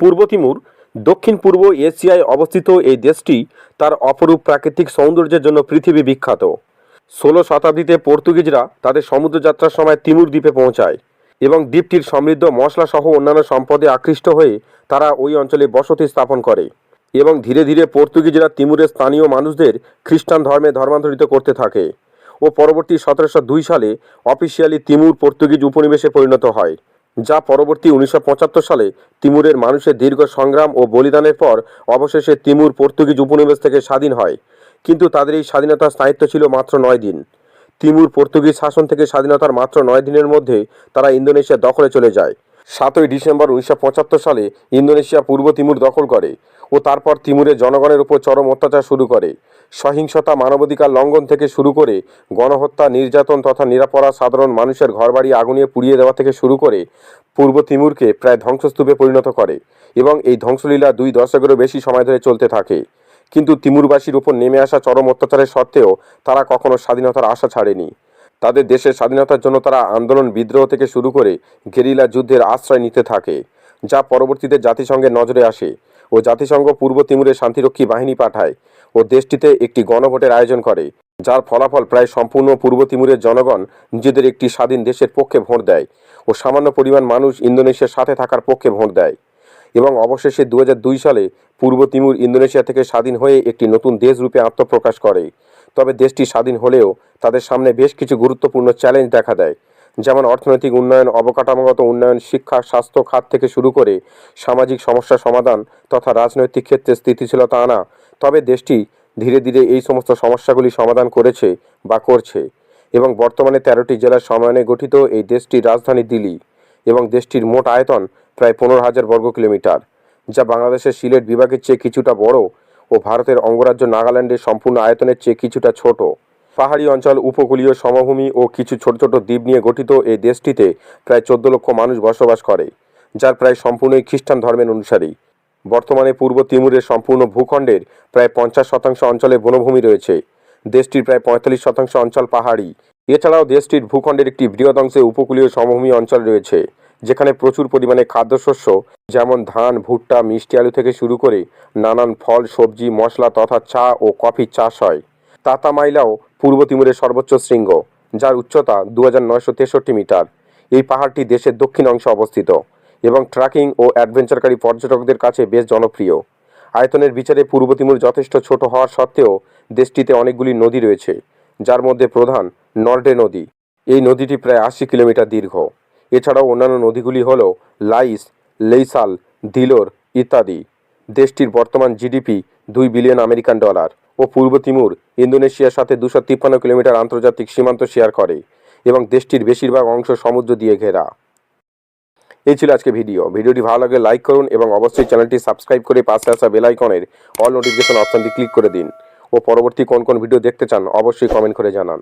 পূর্ব Timur, দক্ষিণ পূর্ব এশিয়ায় অবস্থিত এই দেশটি তার অপরূপ প্রাকৃতিক সৌন্দর্যের জন্য পৃথিবী বিখ্যাত। ষোলো শতাব্দীতে পর্তুগিজরা তাদের সমুদ্রযাত্রার সময় তিমুর দ্বীপে পৌঁছায় এবং দ্বীপটির সমৃদ্ধ মশলা সহ অন্যান্য সম্পদে আকৃষ্ট হয়ে তারা ওই অঞ্চলে বসতি স্থাপন করে এবং ধীরে ধীরে পর্তুগিজরা তিমুরের স্থানীয় মানুষদের খ্রিস্টান ধর্মে ধর্মান্তরিত করতে থাকে ও পরবর্তী সতেরোশো দুই সালে অফিসিয়ালি তিমুর পর্তুগিজ উপনিবেশে পরিণত হয়। যা পরবর্তী উনিশশো পঁচাত্তর সালে তিমুরের মানুষের দীর্ঘ সংগ্রাম ও বলিদানের পর অবশেষে তিমুর পর্তুগিজ উপনিবেশ থেকে স্বাধীন হয়। কিন্তু তাদের এই স্বাধীনতার স্থায়িত্ব ছিল মাত্র নয় দিন। তিমুর পর্তুগিজ শাসন থেকে স্বাধীনতার মাত্র নয় দিনের মধ্যে তারা ইন্দোনেশিয়া দখলে চলে যায়। সাতই ডিসেম্বর উনিশশো পঁচাত্তর সালে ইন্দোনেশিয়া পূর্ব তিমুর দখল করে ও তারপর তিমুরের জনগণের উপর চরম অত্যাচার শুরু করে। সহিংসতা মানবাধিকার লঙ্ঘন থেকে শুরু করে গণহত্যা, নির্যাতন তথা নিরাপরাধ সাধারণ মানুষের ঘরবাড়ি আগুনিয়ে পুড়িয়ে দেওয়া থেকে শুরু করে পূর্ব তিমুরকে প্রায় ধ্বংসস্তূপে পরিণত করে এবং এই ধ্বংসলীলা দুই দশকেরও বেশি সময় ধরে চলতে থাকে। কিন্তু তিমুরবাসীর উপর নেমে আসা চরম অত্যাচারের সত্ত্বেও তারা কখনো স্বাধীনতার আশা ছাড়েনি। তাদের দেশের স্বাধীনতার জন্য তারা আন্দোলন বিদ্রোহ থেকে শুরু করে গেরিলা যুদ্ধের আশ্রয় নিতে থাকে, যা পরবর্তীতে জাতিসংঘের নজরে আসে ও জাতিসংঘ পূর্ব তিমুরে শান্তিরক্ষী বাহিনী পাঠায়। ও দেশটিতে একটি গণভোটের আয়োজন করে, যার ফলাফল প্রায় সম্পূর্ণ পূর্ব তিমুরের জনগণ নিজেদের একটি স্বাধীন দেশের পক্ষে ভোট দেয় ও সামান্য পরিমাণ মানুষ ইন্দোনেশিয়ার সাথে থাকার পক্ষে ভোট দেয় এবং অবশেষে দু হাজার দুই সালে পূর্ব তিমুর ইন্দোনেশিয়া থেকে স্বাধীন হয়ে একটি নতুন দেশ রূপে আত্মপ্রকাশ করে। তবে দেশটি স্বাধীন হলেও তাদের সামনে বেশ কিছু গুরুত্বপূর্ণ চ্যালেঞ্জ দেখা দেয়। যেমন অর্থনৈতিক উন্নয়ন, অবকাঠামোগত উন্নয়ন, শিক্ষা, স্বাস্থ্য খাত থেকে শুরু করে সামাজিক সমস্যা সমাধান তথা রাজনৈতিক ক্ষেত্রে স্থিতিশীলতা আনা। তবে দেশটি ধীরে ধীরে এই সমস্ত সমস্যাগুলি সমাধান করেছে বা করছে এবং বর্তমানে তেরোটি জেলার সমন্বয়ে গঠিত এই দেশটির রাজধানী দিল্লি এবং দেশটির মোট আয়তন প্রায় পনেরো হাজার বর্গ কিলোমিটার, যা বাংলাদেশের সিলেট বিভাগের চেয়ে কিছুটা বড় ও ভারতের অঙ্গরাজ্য নাগাল্যান্ডের সম্পূর্ণ আয়তনের চেয়ে কিছুটা ছোট। পাহাড়ি অঞ্চল, উপকূলীয় সমভূমি ও কিছু ছোট ছোট দ্বীপ নিয়ে গঠিত এই দেশটিতে প্রায় চোদ্দ লক্ষ মানুষ বসবাস করে, যার প্রায় সম্পূর্ণই খ্রিস্টান ধর্মের অনুসারী। বর্তমানে পূর্ব তিমুরের সম্পূর্ণ ভূখণ্ডের প্রায় পঞ্চাশ শতাংশ অঞ্চলে বনভূমি রয়েছে। দেশটির প্রায় পঁয়তাল্লিশ শতাংশ অঞ্চল পাহাড়ি। এছাড়াও দেশটির ভূখণ্ডের একটি বৃহৎ অংশে উপকূলীয় সমভূমি অঞ্চল রয়েছে, যেখানে প্রচুর পরিমাণে খাদ্যশস্য, যেমন ধান, ভুট্টা, মিষ্টি, আলু থেকে শুরু করে নানান ফল, সবজি, মশলা তথা চা ও কফির চাষ হয়। তাতামাইলাও পূর্ব তিমুরের সর্বোচ্চ শৃঙ্গ, যার উচ্চতা দু মিটার। এই পাহাড়টি দেশের দক্ষিণ অংশে অবস্থিত এবং ট্রেকিং ও অ্যাডভেঞ্চারকারী পর্যটকদের কাছে বেশ জনপ্রিয়। আয়তনের বিচারে পূর্ব তিমুর যথেষ্ট ছোট হওয়ার সত্ত্বেও দেশটিতে অনেকগুলি নদী রয়েছে, যার মধ্যে প্রধান নর্ডে নদী। এই নদীটি প্রায় আশি কিলোমিটার দীর্ঘ। এছাড়াও অন্যান্য নদীগুলি হল লাইস, লেইসাল, দিলোর ইত্যাদি। দেশটির বর্তমান জিডিপি দুই বিলিয়ন আমেরিকান ডলার। ও পূর্ব তিমুর, ইন্দোনেশিয়ার সাথে দুশো তিপ্পান্ন কিলোমিটার আন্তর্জাতিক সীমান্ত শেয়ার করে এবং দেশটির বেশিরভাগ অংশ সমুদ্র দিয়ে ঘেরা। এই ছিল আজকে ভিডিও। ভিডিওটি ভালো লাগলে লাইক করুন এবং অবশ্যই চ্যানেলটি সাবস্ক্রাইব করে পাশে আসা বেলাইকনের অল নোটিফিকেশন অপশানটি ক্লিক করে দিন। ও পরবর্তী কোন কোন ভিডিও দেখতে চান অবশ্যই কমেন্ট করে জানান।